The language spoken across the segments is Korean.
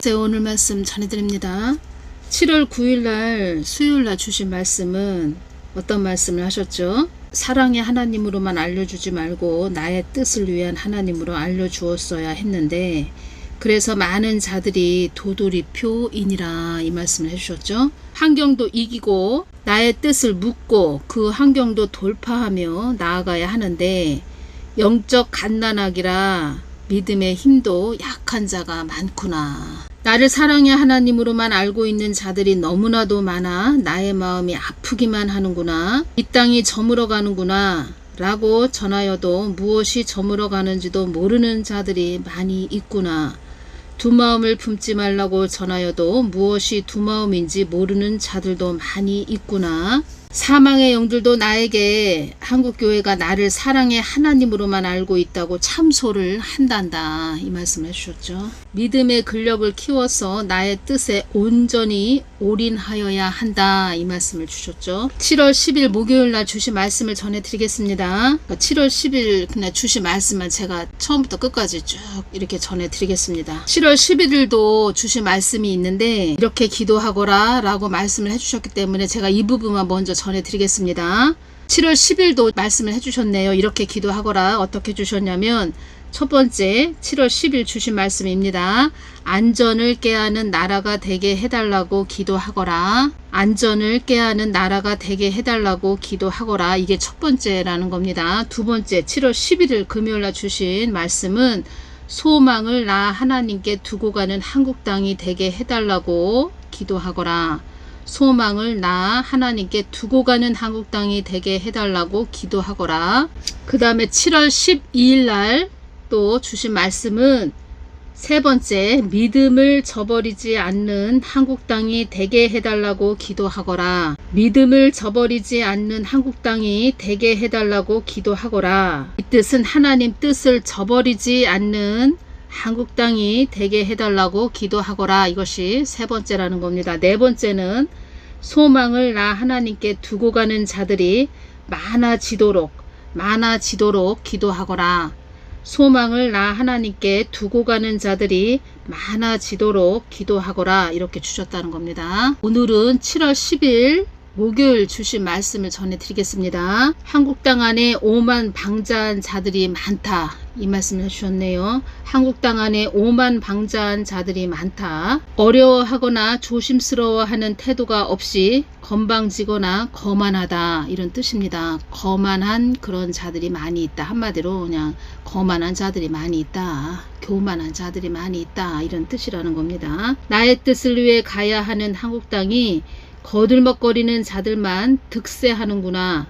제 오늘 말씀 전해드립니다. 7월 9일 날 수요일 날 주신 말씀은 어떤 말씀을 하셨죠? 사랑의 하나님으로만 알려주지 말고 나의 뜻을 위한 하나님으로 알려주었어야 했는데 그래서 많은 자들이 도돌이표이니라 이 말씀을 해주셨죠. 환경도 이기고 나의 뜻을 묻고 그 환경도 돌파하며 나아가야 하는데 영적 갓난아기라 믿음의 힘도 약한 자가 많구나. 나를 사랑의 하나님으로만 알고 있는 자들이 너무나도 많아 나의 마음이 아프기만 하는구나. 이 땅이 저물어 가는구나. 라고 전하여도 무엇이 저물어 가는지도 모르는 자들이 많이 있구나. 두 마음을 품지 말라고 전하여도 무엇이 두 마음인지 모르는 자들도 많이 있구나. 사망의 영들도 나에게 한국교회가 나를 사랑의 하나님으로만 알고 있다고 참소를 한단다. 이 말씀을 해주셨죠. 믿음의 근력을 키워서 나의 뜻에 온전히 올인하여야 한다. 이 말씀을 주셨죠. 7월 10일 목요일 날 주신 말씀을 전해드리겠습니다. 7월 10일 그냥 주신 말씀만 제가 처음부터 끝까지 쭉 이렇게 전해드리겠습니다. 7월 11일도 주신 말씀이 있는데 이렇게 기도하거라 라고 말씀을 해주셨기 때문에 제가 이 부분만 먼저 전해드리겠습니다. 7월 10일도 말씀을 해주셨네요. 이렇게 기도하거라. 어떻게 주셨냐면 첫 번째 7월 10일 주신 말씀입니다. 안전을 깨하는 나라가 되게 해달라고 기도하거라. 안전을 깨하는 나라가 되게 해달라고 기도하거라. 이게 첫 번째라는 겁니다. 두 번째 7월 11일 금요일날 주신 말씀은 소망을 나 하나님께 두고 가는 한국 땅이 되게 해달라고 기도하거라. 소망을 나 하나님께 두고 가는 한국 땅이 되게 해달라고 기도하거라. 그 다음에 7월 12일 날 또 주신 말씀은 세 번째, 믿음을 저버리지 않는 한국 땅이 되게 해달라고 기도하거라. 믿음을 저버리지 않는 한국 땅이 되게 해달라고 기도하거라. 이 뜻은 하나님 뜻을 저버리지 않는 한국 땅이 되게 해달라고 기도하거라. 이것이 세 번째라는 겁니다. 네 번째는 소망을 나 하나님께 두고 가는 자들이 많아지도록, 많아지도록 기도하거라. 소망을 나 하나님께 두고 가는 자들이 많아지도록 기도하거라 이렇게 주셨다는 겁니다. 오늘은 7월 10일 목요일 주신 말씀을 전해드리겠습니다. 한국 땅 안에 오만 방자한 자들이 많다. 이 말씀을 해주셨네요. 한국 땅 안에 오만 방자한 자들이 많다. 어려워하거나 조심스러워하는 태도가 없이 건방지거나 거만하다. 이런 뜻입니다. 거만한 그런 자들이 많이 있다. 한마디로 그냥 거만한 자들이 많이 있다. 교만한 자들이 많이 있다. 이런 뜻이라는 겁니다. 나의 뜻을 위해 가야 하는 한국 땅이 거들먹거리는 자들만 득세하는구나.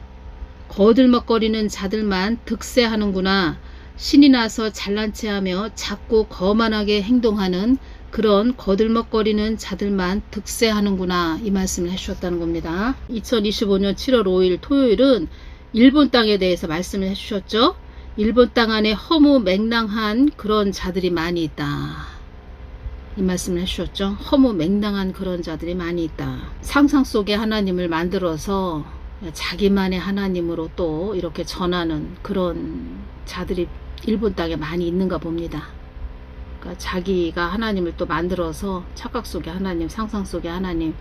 거들먹거리는 자들만 득세하는구나. 신이 나서 잘난 체하며 자꾸 거만하게 행동하는 그런 거들먹거리는 자들만 득세하는구나. 이 말씀을 해주셨다는 겁니다. 2025년 7월 5일 토요일은 일본 땅에 대해서 말씀을 해주셨죠. 일본 땅 안에 허무 맹랑한 그런 자들이 많이 있다. 이 말씀을 해주셨죠. 허무 맹랑한 그런 자들이 많이 있다. 상상 속에 하나님을 만들어서 자기만의 하나님으로 또 이렇게 전하는 그런 자들이 일본 땅에 많이 있는가 봅니다. 그러니까 자기가 하나님을 또 만들어서 착각 속에 하나님, 상상 속에 하나님,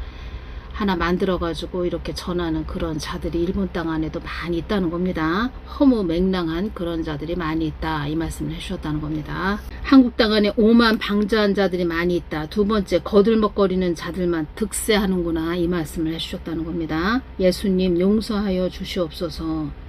하나 만들어가지고 이렇게 전하는 그런 자들이 일본 땅 안에도 많이 있다는 겁니다. 허무 맹랑한 그런 자들이 많이 있다. 이 말씀을 해주셨다는 겁니다. 한국 땅 안에 오만 방자한 자들이 많이 있다. 두 번째, 거들먹거리는 자들만 득세하는구나. 이 말씀을 해주셨다는 겁니다. 예수님 용서하여 주시옵소서.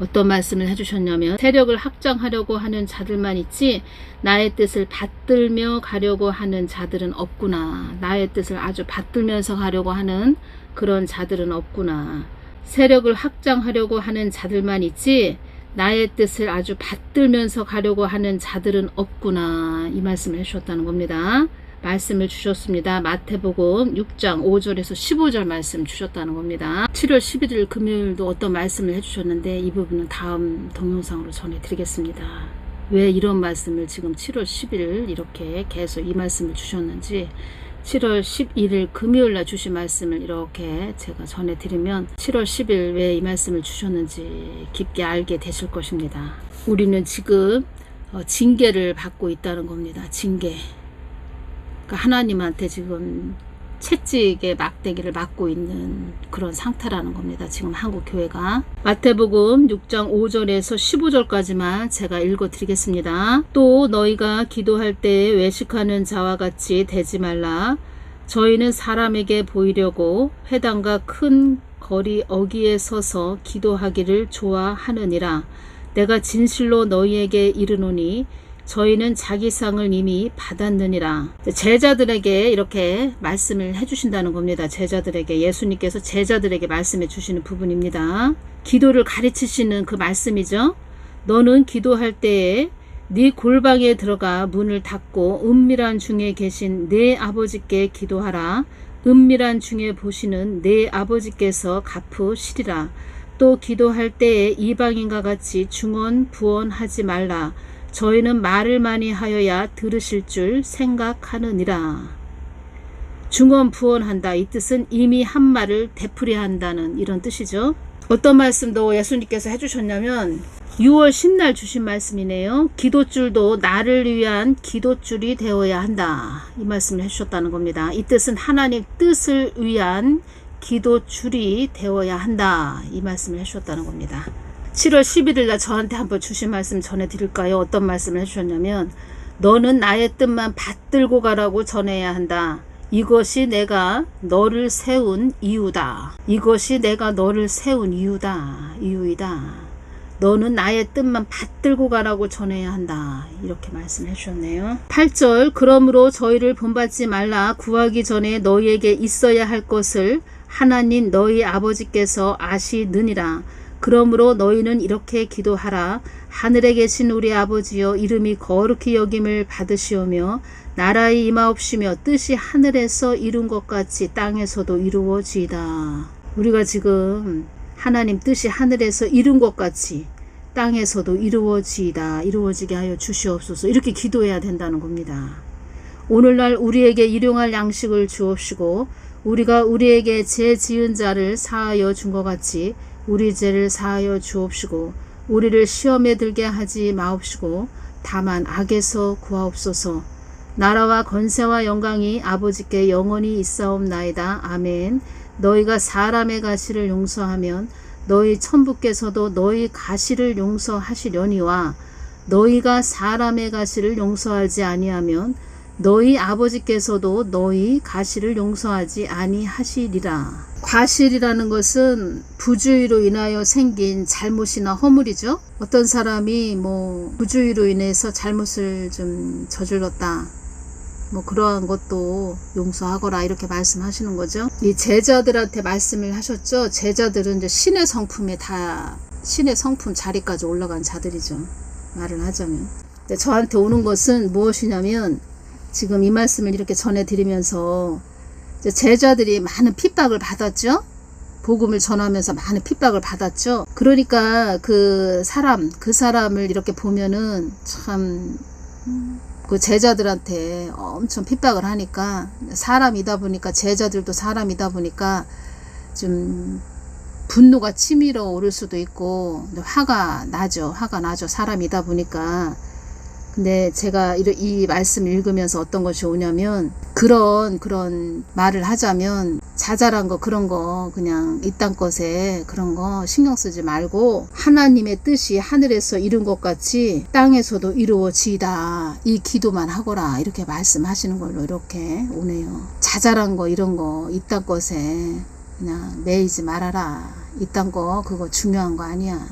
어떤 말씀을 해주셨냐면 세력을 확장하려고 하는 자들만 있지 나의 뜻을 받들며 가려고 하는 자들은 없구나. 나의 뜻을 아주 받들면서 가려고 하는 그런 자들은 없구나. 세력을 확장하려고 하는 자들만 있지 나의 뜻을 아주 받들면서 가려고 하는 자들은 없구나. 이 말씀을 해주셨다는 겁니다. 말씀을 주셨습니다. 마태복음 6장 5절에서 15절 말씀 주셨다는 겁니다. 7월 11일 금요일도 어떤 말씀을 해주셨는데 이 부분은 다음 동영상으로 전해드리겠습니다. 왜 이런 말씀을 지금 7월 10일 이렇게 계속 이 말씀을 주셨는지 7월 11일 금요일 날 주신 말씀을 이렇게 제가 전해드리면 7월 10일 왜 이 말씀을 주셨는지 깊게 알게 되실 것입니다. 우리는 지금 어, 징계를 받고 있다는 겁니다. 징계. 그러니까 하나님한테 지금 채찍의 막대기를 맞고 있는 그런 상태라는 겁니다. 지금 한국 교회가 마태복음 6장 5절에서 15절까지만 제가 읽어 드리겠습니다. 또 너희가 기도할 때 외식하는 자와 같이 되지 말라. 저희는 사람에게 보이려고 회당과 큰 거리 어기에 서서 기도하기를 좋아하느니라. 내가 진실로 너희에게 이르노니 저희는 자기 상을 이미 받았느니라. 제자들에게 이렇게 말씀을 해주신다는 겁니다. 제자들에게 예수님께서 제자들에게 말씀해 주시는 부분입니다. 기도를 가르치시는 그 말씀이죠. 너는 기도할 때에 네 골방에 들어가 문을 닫고 은밀한 중에 계신 내 아버지께 기도하라. 은밀한 중에 보시는 내 아버지께서 갚으시리라. 또 기도할 때에 이방인과 같이 중언 부언하지 말라. 저희는 말을 많이 하여야 들으실 줄 생각하느니라. 중언 부언한다. 이 뜻은 이미 한 말을 되풀이야 한다는 이런 뜻이죠. 어떤 말씀도 예수님께서 해주셨냐면 6월 10날 주신 말씀이네요. 기도줄도 나를 위한 기도줄이 되어야 한다. 이 말씀을 해주셨다는 겁니다. 이 뜻은 하나님 뜻을 위한 기도줄이 되어야 한다. 이 말씀을 해주셨다는 겁니다. 7월 11일 날 저한테 한번 주신 말씀 전해드릴까요? 어떤 말씀을 해주셨냐면 너는 나의 뜻만 받들고 가라고 전해야 한다. 이것이 내가 너를 세운 이유다. 이것이 내가 너를 세운 이유다. 이유이다. 너는 나의 뜻만 받들고 가라고 전해야 한다. 이렇게 말씀해 주셨네요. 8절 그러므로 저희를 본받지 말라 구하기 전에 너희에게 있어야 할 것을 하나님 너희 아버지께서 아시느니라. 그러므로 너희는 이렇게 기도하라. 하늘에 계신 우리 아버지여 이름이 거룩히 여김을 받으시오며 나라의 임하옵시며 뜻이 하늘에서 이룬 것 같이 땅에서도 이루어지이다. 우리가 지금 하나님 뜻이 하늘에서 이룬 것 같이 땅에서도 이루어지이다. 이루어지게 하여 주시옵소서. 이렇게 기도해야 된다는 겁니다. 오늘날 우리에게 일용할 양식을 주옵시고 우리가 우리에게 죄 지은 자를 사하여 준 것 같이 우리 죄를 사하여 주옵시고 우리를 시험에 들게 하지 마옵시고 다만 악에서 구하옵소서. 나라와 건세와 영광이 아버지께 영원히 있사옵나이다. 아멘. 너희가 사람의 가시를 용서하면 너희 천부께서도 너희 가시를 용서하시려니와 너희가 사람의 가시를 용서하지 아니하면 너희 아버지께서도 너희 가시를 용서하지 아니하시리라. 과실이라는 것은 부주의로 인하여 생긴 잘못이나 허물이죠. 어떤 사람이 뭐 부주의로 인해서 잘못을 좀 저질렀다. 뭐 그러한 것도 용서하거라 이렇게 말씀하시는 거죠. 이 제자들한테 말씀을 하셨죠. 제자들은 이제 신의 성품에 다 신의 성품 자리까지 올라간 자들이죠. 말을 하자면. 저한테 오는 것은 무엇이냐면 지금 이 말씀을 이렇게 전해드리면서 제자들이 많은 핍박을 받았죠. 복음을 전하면서 많은 핍박을 받았죠. 그러니까 그 사람, 그 사람을 이렇게 보면은 참, 그 제자들한테 엄청 핍박을 하니까 사람이다 보니까 제자들도 사람이다 보니까 좀 분노가 치밀어 오를 수도 있고 화가 나죠. 화가 나죠. 사람이다 보니까 근데 제가 이 말씀을 읽으면서 어떤 것이 오냐면 그런 그런 말을 하자면 자잘한 거 그런 거 그냥 이딴 것에 그런 거 신경 쓰지 말고 하나님의 뜻이 하늘에서 이룬 것 같이 땅에서도 이루어지다. 이 기도만 하거라. 이렇게 말씀하시는 걸로 이렇게 오네요. 자잘한 거 이런 거 이딴 것에 그냥 매이지 말아라. 이딴 거 그거 중요한 거 아니야.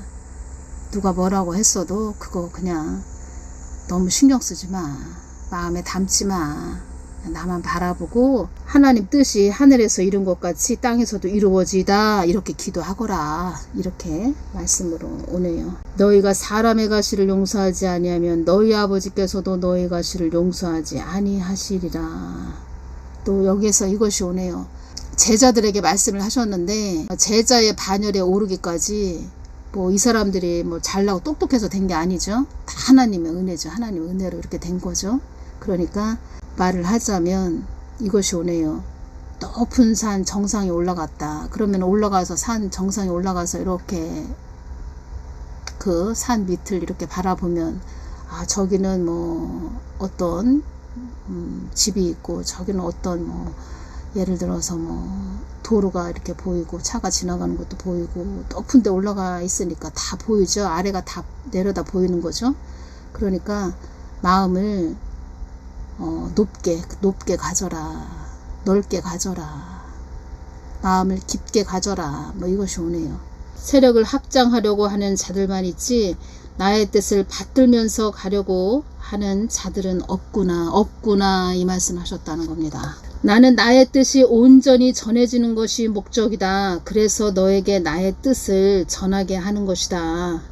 누가 뭐라고 했어도 그거 그냥 너무 신경 쓰지 마. 마음에 담지 마. 나만 바라보고 하나님 뜻이 하늘에서 이룬 것 같이 땅에서도 이루어지다. 이렇게 기도하거라. 이렇게 말씀으로 오네요. 너희가 사람의 가시를 용서하지 아니하면 너희 아버지께서도 너희 가시를 용서하지 아니하시리라. 또 여기에서 이것이 오네요. 제자들에게 말씀을 하셨는데 제자의 반열에 오르기까지 뭐 이 사람들이 뭐 잘나고 똑똑해서 된 게 아니죠. 다 하나님의 은혜죠. 하나님의 은혜로 이렇게 된 거죠. 그러니까 말을 하자면 이것이 오네요. 높은 산 정상에 올라갔다. 그러면 올라가서 산 정상에 올라가서 이렇게 그 산 밑을 이렇게 바라보면 아 저기는 뭐 어떤 음, 집이 있고 저기는 어떤 뭐 예를 들어서 뭐 도로가 이렇게 보이고 차가 지나가는 것도 보이고 높은 데 올라가 있으니까 다 보이죠. 아래가 다 내려다 보이는 거죠. 그러니까 마음을 어, 높게 높게 가져라. 넓게 가져라. 마음을 깊게 가져라. 뭐 이것이 오네요. 세력을 확장하려고 하는 자들만 있지 나의 뜻을 받들면서 가려고 하는 자들은 없구나, 없구나 이 말씀 하셨다는 겁니다. 나는 나의 뜻이 온전히 전해지는 것이 목적이다. 그래서 너에게 나의 뜻을 전하게 하는 것이다.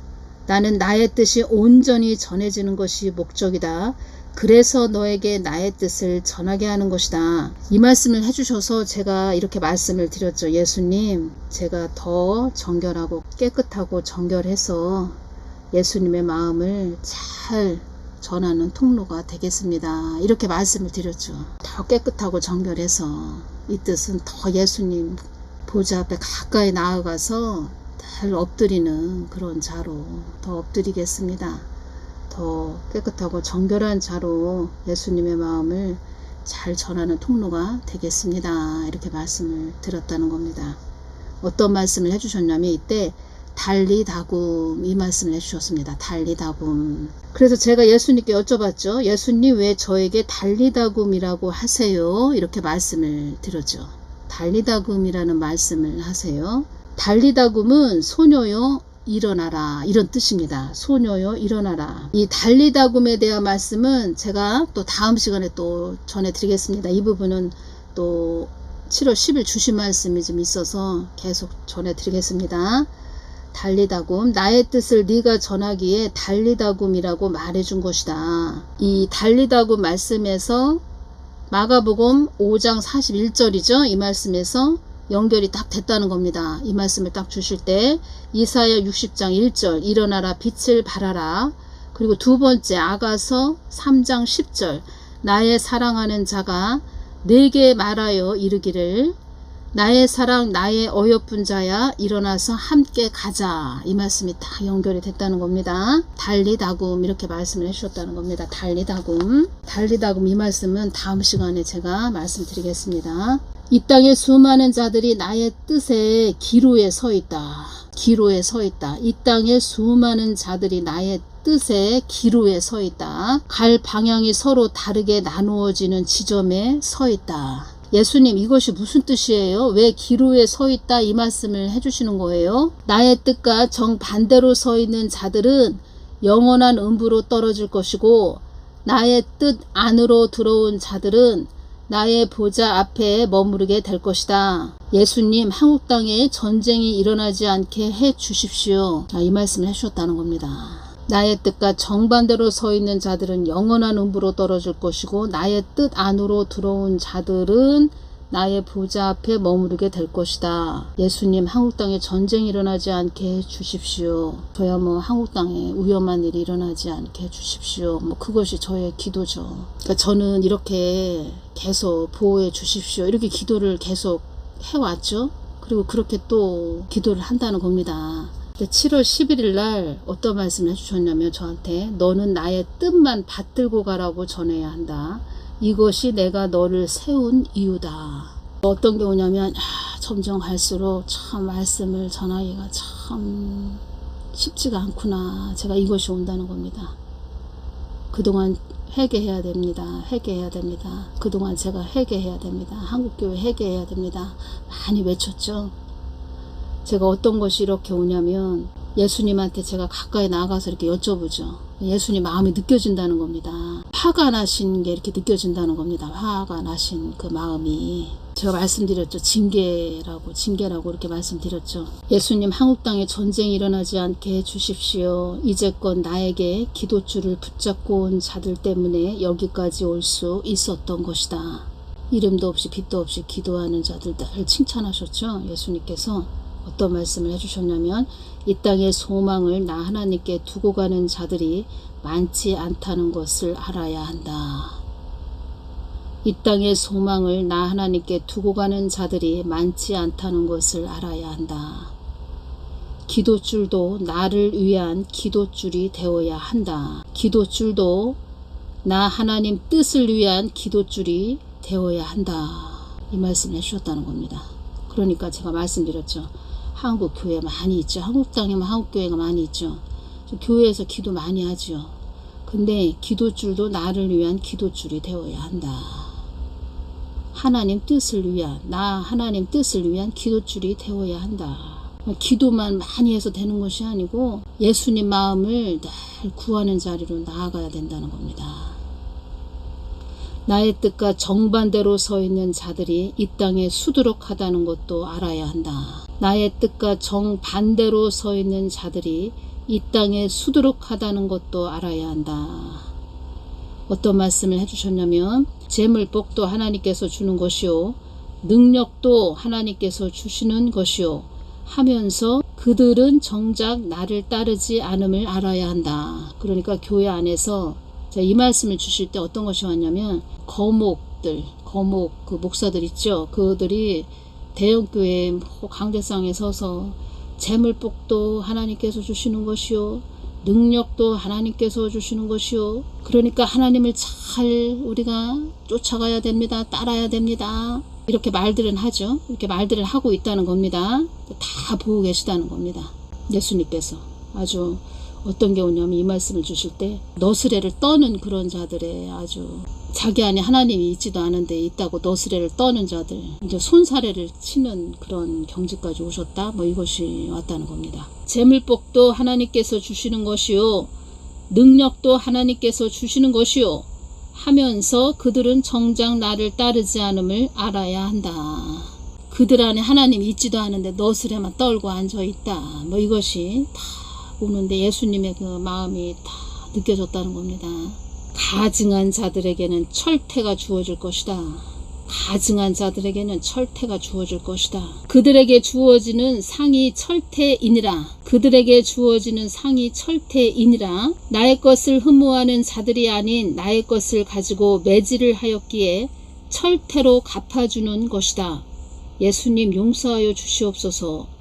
나는 나의 뜻이 온전히 전해지는 것이 목적이다. 그래서 너에게 나의 뜻을 전하게 하는 것이다. 이 말씀을 해주셔서 제가 이렇게 말씀을 드렸죠. 예수님, 제가 더 정결하고 깨끗하고 정결해서 예수님의 마음을 잘 전하는 통로가 되겠습니다. 이렇게 말씀을 드렸죠. 더 깨끗하고 정결해서 이 뜻은 더 예수님 보좌 앞에 가까이 나아가서 잘 엎드리는 그런 자로 더 엎드리겠습니다. 더 깨끗하고 정결한 자로 예수님의 마음을 잘 전하는 통로가 되겠습니다. 이렇게 말씀을 드렸다는 겁니다. 어떤 말씀을 해주셨냐면 이때 달리다굼 이 말씀을 해주셨습니다. 달리다굼. 그래서 제가 예수님께 여쭤봤죠. 예수님 왜 저에게 달리다굼이라고 하세요? 이렇게 말씀을 드렸죠. 달리다굼이라는 말씀을 하세요. 달리다굼은 소녀요 일어나라 이런 뜻입니다. 소녀요 일어나라. 이 달리다굼에 대한 말씀은 제가 또 다음 시간에 또 전해드리겠습니다. 이 부분은 또 7월 10일 주신 말씀이 좀 있어서 계속 전해드리겠습니다. 달리다굼 나의 뜻을 네가 전하기에 달리다굼이라고 말해준 것이다. 이 달리다굼 말씀에서 마가복음 5장 41절이죠. 이 말씀에서 연결이 딱 됐다는 겁니다. 이 말씀을 딱 주실 때 이사야 60장 1절 일어나라 빛을 발하라 그리고 두 번째 아가서 3장 10절 나의 사랑하는 자가 내게 말하여 이르기를 나의 사랑 나의 어여쁜 자야 일어나서 함께 가자. 이 말씀이 다 연결이 됐다는 겁니다. 달리다굼 이렇게 말씀을 해주셨다는 겁니다. 달리다굼. 달리다굼 이 말씀은 다음 시간에 제가 말씀드리겠습니다. 이 땅의 수많은 자들이 나의 뜻에 기로에 서 있다. 기로에 서 있다. 이 땅의 수많은 자들이 나의 뜻에 기로에 서 있다. 갈 방향이 서로 다르게 나누어지는 지점에 서 있다 예수님 이것이 무슨 뜻이에요? 왜 기로에 서 있다 이 말씀을 해주시는 거예요? 나의 뜻과 정반대로 서 있는 자들은 영원한 음부로 떨어질 것이고 나의 뜻 안으로 들어온 자들은 나의 보좌 앞에 머무르게 될 것이다. 예수님 한국 땅에 전쟁이 일어나지 않게 해 주십시오. 아, 이 말씀을 해주셨다는 겁니다. 나의 뜻과 정반대로 서 있는 자들은 영원한 음부로 떨어질 것이고 나의 뜻 안으로 들어온 자들은 나의 보좌 앞에 머무르게 될 것이다. 예수님 한국 땅에 전쟁이 일어나지 않게 해 주십시오. 저야 뭐 한국 땅에 위험한 일이 일어나지 않게 해 주십시오. 뭐 그것이 저의 기도죠. 그러니까 저는 이렇게 계속 보호해 주십시오. 이렇게 기도를 계속 해왔죠. 그리고 그렇게 또 기도를 한다는 겁니다. 7월 11일 날 어떤 말씀을 해주셨냐면 저한테 너는 나의 뜻만 받들고 가라고 전해야 한다. 이것이 내가 너를 세운 이유다. 어떤 경우냐면 아, 점점 갈수록 참 말씀을 전하기가 참 쉽지가 않구나. 제가 이것이 온다는 겁니다. 그동안 회개해야 됩니다. 회개해야 됩니다. 그동안 제가 회개해야 됩니다. 한국교회 회개해야 됩니다. 많이 외쳤죠. 제가 어떤 것이 이렇게 오냐면 예수님한테 제가 가까이 나가서 이렇게 여쭤보죠. 예수님 마음이 느껴진다는 겁니다. 화가 나신 게 이렇게 느껴진다는 겁니다. 화가 나신 그 마음이. 제가 말씀드렸죠. 징계라고, 징계라고 이렇게 말씀드렸죠. 예수님 한국 땅에 전쟁이 일어나지 않게 해주십시오. 이제껏 나에게 기도줄을 붙잡고 온 자들 때문에 여기까지 올 수 있었던 것이다. 이름도 없이 빛도 없이 기도하는 자들 늘 칭찬하셨죠. 예수님께서. 어떤 말씀을 해주셨냐면 이 땅의 소망을 나 하나님께 두고 가는 자들이 많지 않다는 것을 알아야 한다. 이 땅의 소망을 나 하나님께 두고 가는 자들이 많지 않다는 것을 알아야 한다. 기도줄도 나를 위한 기도줄이 되어야 한다. 기도줄도 나 하나님 뜻을 위한 기도줄이 되어야 한다. 이 말씀을 해주셨다는 겁니다. 그러니까 제가 말씀드렸죠. 한국 교회 많이 있죠. 한국 땅에만 한국 교회가 많이 있죠. 저 교회에서 기도 많이 하죠. 근데 기도줄도 나를 위한 기도줄이 되어야 한다. 하나님 뜻을 위한 나 하나님 뜻을 위한 기도줄이 되어야 한다. 기도만 많이 해서 되는 것이 아니고 예수님 마음을 늘 구하는 자리로 나아가야 된다는 겁니다. 나의 뜻과 정반대로 서 있는 자들이 이 땅에 수두룩하다는 것도 알아야 한다. 나의 뜻과 정반대로 서 있는 자들이 이 땅에 수두룩하다는 것도 알아야 한다. 어떤 말씀을 해주셨냐면 재물복도 하나님께서 주는 것이요 능력도 하나님께서 주시는 것이요 하면서 그들은 정작 나를 따르지 않음을 알아야 한다. 그러니까 교회 안에서 이 말씀을 주실 때 어떤 것이 왔냐면 거목들, 거목 그 목사들 있죠. 그들이 대형교회 강대상에 서서 재물복도 하나님께서 주시는 것이요. 능력도 하나님께서 주시는 것이요. 그러니까 하나님을 잘 우리가 쫓아가야 됩니다. 따라야 됩니다. 이렇게 말들은 하죠. 이렇게 말들을 하고 있다는 겁니다. 다 보고 계시다는 겁니다. 예수님께서 아주 어떤 경우냐면 이 말씀을 주실 때 너스레를 떠는 그런 자들의 아주 자기 안에 하나님이 있지도 않은데 있다고 너스레를 떠는 자들 이제 손사래를 치는 그런 경지까지 오셨다? 뭐 이것이 왔다는 겁니다. 재물복도 하나님께서 주시는 것이요 능력도 하나님께서 주시는 것이요 하면서 그들은 정작 나를 따르지 않음을 알아야 한다. 그들 안에 하나님이 있지도 않은데 너스레만 떨고 앉아 있다. 뭐 이것이 다 오는데 예수님의 그 마음이 다 느껴졌다는 겁니다. 가증한 자들에게는 철퇴가 주어질 것이다. 가증한 자들에게는 철퇴가 주어질 것이다. 그들에게 주어지는 상이 철퇴이니라. 그들에게 주어지는 상이 철퇴이니라. 나의 것을 흠모하는 자들이 아닌 나의 것을 가지고 매질을 하였기에 철퇴로 갚아주는 것이다. 예수님 용서하여 주시옵소서.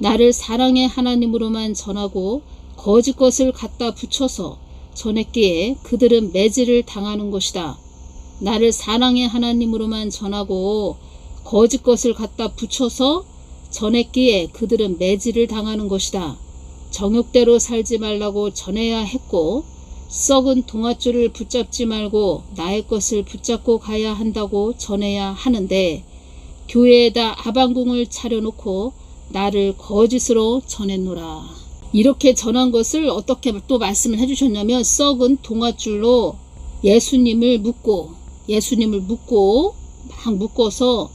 나를 사랑의 하나님으로만 전하고 거짓 것을 갖다 붙여서 전했기에 그들은 매질을 당하는 것이다. 나를 사랑의 하나님으로만 전하고 거짓 것을 갖다 붙여서 전했기에 그들은 매질을 당하는 것이다. 정욕대로 살지 말라고 전해야 했고 썩은 동아줄을 붙잡지 말고 나의 것을 붙잡고 가야 한다고 전해야 하는데 교회에다 아방궁을 차려놓고 나를 거짓으로 전했노라. 이렇게 전한 것을 어떻게 또 말씀을 해주셨냐면 썩은 동아줄로 예수님을 묶고 예수님을 묶고 막 묶어서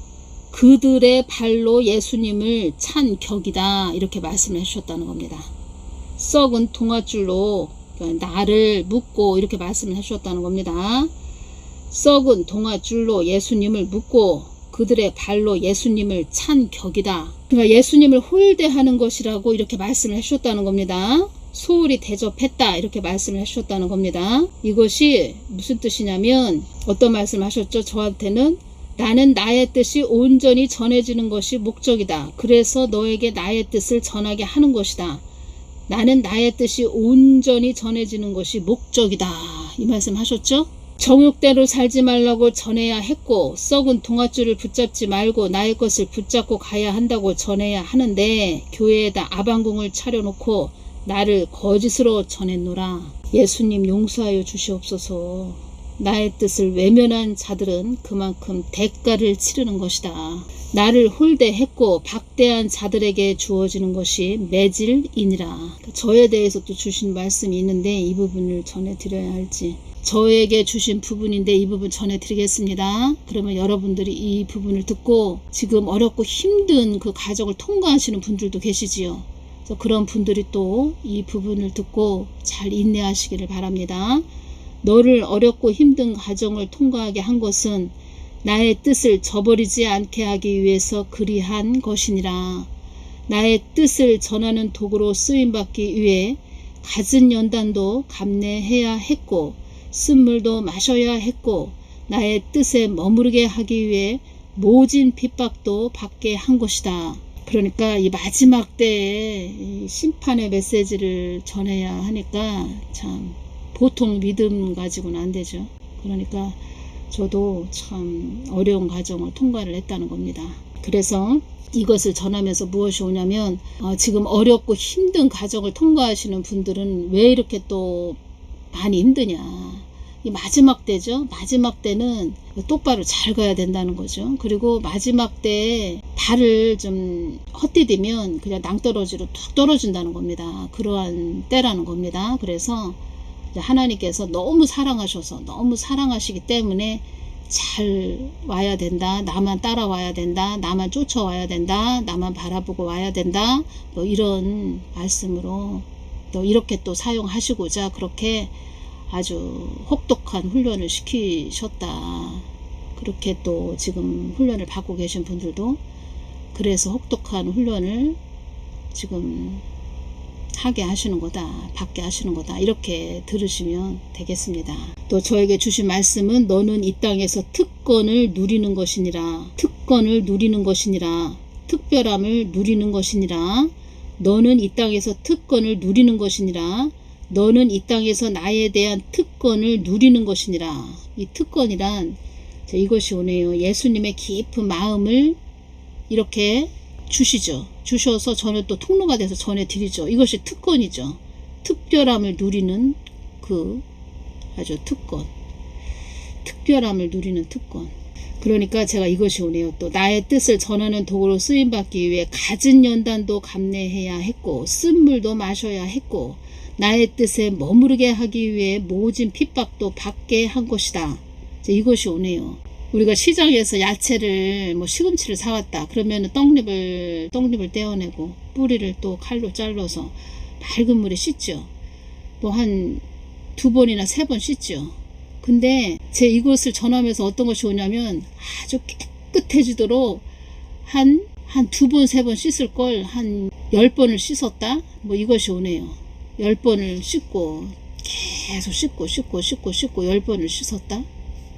그들의 발로 예수님을 찬 격이다 이렇게 말씀을 해주셨다는 겁니다. 썩은 동아줄로 나를 묶고 이렇게 말씀을 해주셨다는 겁니다. 썩은 동아줄로 예수님을 묶고 그들의 발로 예수님을 찬 격이다. 그러니까 예수님을 홀대하는 것이라고 이렇게 말씀을 해주셨다는 겁니다. 소홀히 대접했다 이렇게 말씀을 해주셨다는 겁니다. 이것이 무슨 뜻이냐면 어떤 말씀을 하셨죠? 저한테는 나는 나의 뜻이 온전히 전해지는 것이 목적이다. 그래서 너에게 나의 뜻을 전하게 하는 것이다. 나는 나의 뜻이 온전히 전해지는 것이 목적이다. 이 말씀 하셨죠? 정욕대로 살지 말라고 전해야 했고 썩은 동아줄을 붙잡지 말고 나의 것을 붙잡고 가야 한다고 전해야 하는데 교회에다 아방궁을 차려놓고 나를 거짓으로 전했노라. 예수님 용서하여 주시옵소서. 나의 뜻을 외면한 자들은 그만큼 대가를 치르는 것이다. 나를 홀대했고 박대한 자들에게 주어지는 것이 매질이니라. 저에 대해서 또 주신 말씀이 있는데 이 부분을 전해드려야 할지 저에게 주신 부분인데 이 부분 전해드리겠습니다. 그러면 여러분들이 이 부분을 듣고 지금 어렵고 힘든 그 가정을 통과하시는 분들도 계시지요. 그런 분들이 또 이 부분을 듣고 잘 인내하시기를 바랍니다. 너를 어렵고 힘든 가정을 통과하게 한 것은 나의 뜻을 저버리지 않게 하기 위해서 그리한 것이니라. 나의 뜻을 전하는 도구로 쓰임받기 위해 갖은 연단도 감내해야 했고 쓴물도 마셔야 했고 나의 뜻에 머무르게 하기 위해 모진 핍박도 받게 한 것이다. 그러니까 이 마지막 때에 심판의 메시지를 전해야 하니까 참 보통 믿음 가지고는 안 되죠. 그러니까 저도 참 어려운 과정을 통과를 했다는 겁니다. 그래서 이것을 전하면서 무엇이 오냐면 어, 지금 어렵고 힘든 과정을 통과하시는 분들은 왜 이렇게 또 많이 힘드냐. 이 마지막 때죠. 마지막 때는 똑바로 잘 가야 된다는 거죠. 그리고 마지막 때에 발을 좀 헛디디면 그냥 낭떠러지로 툭 떨어진다는 겁니다. 그러한 때라는 겁니다. 그래서 하나님께서 너무 사랑하셔서 너무 사랑하시기 때문에 잘 와야 된다. 나만 따라와야 된다. 나만 쫓아와야 된다. 나만 바라보고 와야 된다. 뭐 이런 말씀으로 또 이렇게 또 사용하시고자 그렇게 아주 혹독한 훈련을 시키셨다. 그렇게 또 지금 훈련을 받고 계신 분들도 그래서 혹독한 훈련을 지금 하게 하시는 거다, 받게 하시는 거다, 이렇게 들으시면 되겠습니다. 또 저에게 주신 말씀은 너는 이 땅에서 특권을 누리는 것이니라, 특권을 누리는 것이니라, 특별함을 누리는 것이니라, 너는 이 땅에서 특권을 누리는 것이니라, 너는 이 땅에서 나에 대한 특권을 누리는 것이니라. 이 특권이란 자, 이것이 오네요. 예수님의 깊은 마음을 이렇게 주시죠. 주셔서 저는 또 통로가 돼서 전해드리죠. 이것이 특권이죠. 특별함을 누리는 그 아주 특권. 특별함을 누리는 특권. 그러니까 제가 이것이 오네요. 또 나의 뜻을 전하는 도구로 쓰임 받기 위해 갖은 연단도 감내해야 했고 쓴 물도 마셔야 했고 나의 뜻에 머무르게 하기 위해 모진 핍박도 받게 한 것이다. 이것이 오네요. 우리가 시장에서 야채를 뭐 시금치를 사왔다. 그러면 떡잎을 떡잎을 떼어내고 뿌리를 또 칼로 잘라서 맑은 물에 씻죠. 뭐 한 두 번이나 세 번 씻죠. 근데 제 이것을 전하면서 어떤 것이 오냐면 아주 깨끗해지도록 한 한 두 번 세 번 씻을 걸 한 열 번을 씻었다. 뭐 이것이 오네요. 열 번을 씻고 계속 씻고 씻고 씻고 씻고 열 번을 씻었다.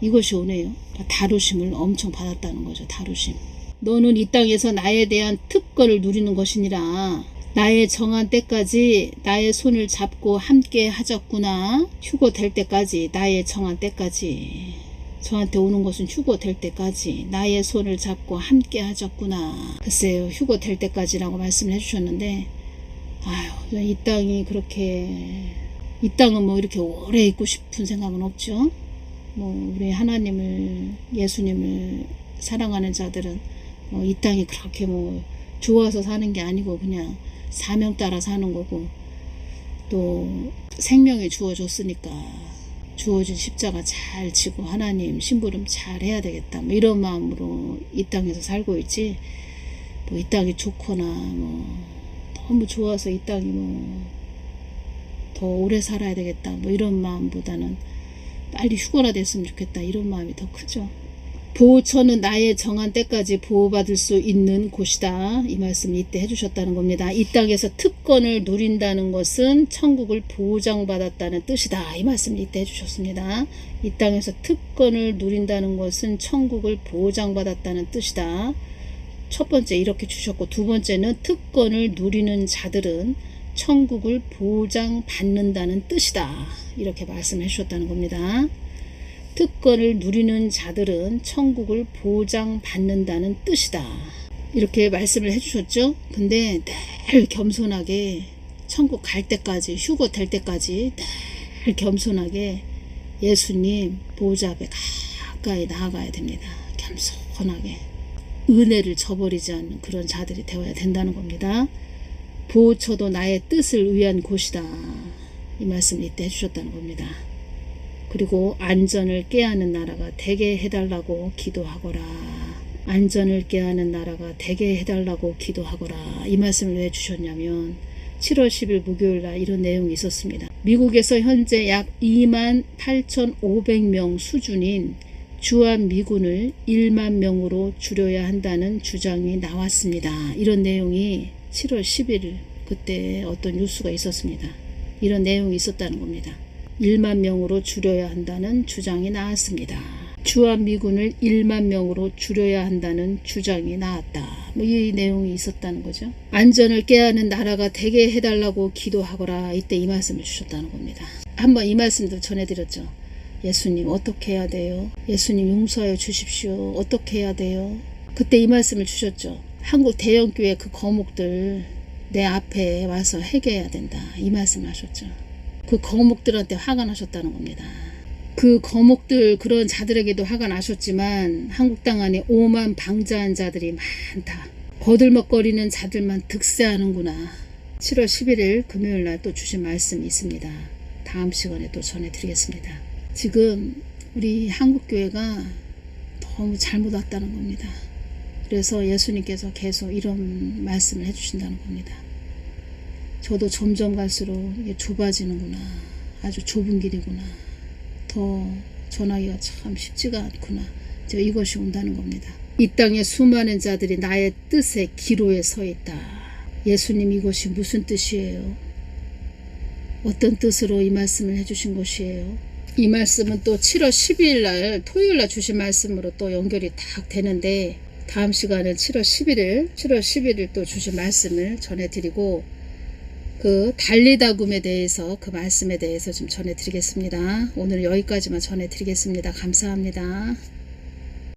이것이 오네요. 다루심을 엄청 받았다는 거죠. 다루심. 너는 이 땅에서 나에 대한 특권을 누리는 것이니라. 나의 정한 때까지 나의 손을 잡고 함께 하셨구나. 휴고 될 때까지 나의 정한 때까지 저한테 오는 것은 휴고 될 때까지 나의 손을 잡고 함께 하셨구나. 글쎄요. 휴고 될 때까지라고 말씀을 해주셨는데 아유 이 땅이 그렇게 이 땅은 뭐 이렇게 오래 있고 싶은 생각은 없죠. 뭐 우리 하나님을 예수님을 사랑하는 자들은 뭐 이 땅이 그렇게 뭐 좋아서 사는 게 아니고 그냥 사명 따라 사는 거고 또 생명이 주어졌으니까 주어진 십자가 잘 지고 하나님 심부름 잘 해야 되겠다 뭐 이런 마음으로 이 땅에서 살고 있지. 뭐 이 땅이 좋거나 뭐 너무 좋아서 이 땅이 뭐 더 오래 살아야 되겠다 뭐 이런 마음보다는 빨리 휴거나 됐으면 좋겠다 이런 마음이 더 크죠. 보호처는 나의 정한 때까지 보호받을 수 있는 곳이다. 이 말씀 이때 해주셨다는 겁니다. 이 땅에서 특권을 누린다는 것은 천국을 보장받았다는 뜻이다. 이 말씀 이때 해주셨습니다. 이 땅에서 특권을 누린다는 것은 천국을 보장받았다는 뜻이다. 첫 번째 이렇게 주셨고 두 번째는 특권을 누리는 자들은 천국을 보장받는다는 뜻이다. 이렇게 말씀해 주셨다는 겁니다. 특권을 누리는 자들은 천국을 보장받는다는 뜻이다. 이렇게 말씀을 해주셨죠. 근데 늘 겸손하게 천국 갈 때까지 휴고 될 때까지 늘 겸손하게 예수님 보좌 앞에 가까이 나아가야 됩니다. 겸손하게 은혜를 저버리지 않는 그런 자들이 되어야 된다는 겁니다. 보호처도 나의 뜻을 위한 곳이다. 이 말씀 이때 해주셨다는 겁니다. 그리고 안전을 깨하는 나라가 되게 해달라고 기도하거라. 안전을 깨하는 나라가 되게 해달라고 기도하거라. 이 말씀을 왜 주셨냐면 7월 10일 목요일 날 이런 내용이 있었습니다. 미국에서 현재 약 2만 8,500명 수준인 주한 미군을 1만 명으로 줄여야 한다는 주장이 나왔습니다. 이런 내용이 7월 10일 그때 어떤 뉴스가 있었습니다. 이런 내용이 있었다는 겁니다. 1만 명으로 줄여야 한다는 주장이 나왔습니다. 주한 미군을 1만 명으로 줄여야 한다는 주장이 나왔다. 뭐 이 내용이 있었다는 거죠. 안전을 깨하는 나라가 되게 해달라고 기도하거라. 이때 이 말씀을 주셨다는 겁니다. 한번 이 말씀도 전해드렸죠. 예수님 어떻게 해야 돼요? 예수님 용서하여 주십시오. 어떻게 해야 돼요? 그때 이 말씀을 주셨죠. 한국 대형교회 그 거목들 내 앞에 와서 회개해야 된다. 이 말씀을 하셨죠. 그 거목들한테 화가 나셨다는 겁니다. 그 거목들 그런 자들에게도 화가 나셨지만 한국 땅 안에 오만 방자한 자들이 많다. 거들먹거리는 자들만 득세하는구나. 7월 11일 금요일 날 또 주신 말씀이 있습니다. 다음 시간에 또 전해드리겠습니다. 지금 우리 한국교회가 너무 잘못 왔다는 겁니다. 그래서 예수님께서 계속 이런 말씀을 해주신다는 겁니다. 저도 점점 갈수록 이게 좁아지는구나. 아주 좁은 길이구나. 더 전하기가 참 쉽지가 않구나. 저 이것이 온다는 겁니다. 이 땅에 수많은 자들이 나의 뜻의 기로에 서 있다. 예수님 이것이 무슨 뜻이에요? 어떤 뜻으로 이 말씀을 해주신 것이에요? 이 말씀은 또 7월 12일 날 토요일 날 주신 말씀으로 또 연결이 딱 되는데 다음 시간은 7월 11일 7월 11일 또 주신 말씀을 전해드리고 그 달리다금에 대해서 그 말씀에 대해서 좀 전해드리겠습니다. 오늘 여기까지만 전해드리겠습니다. 감사합니다.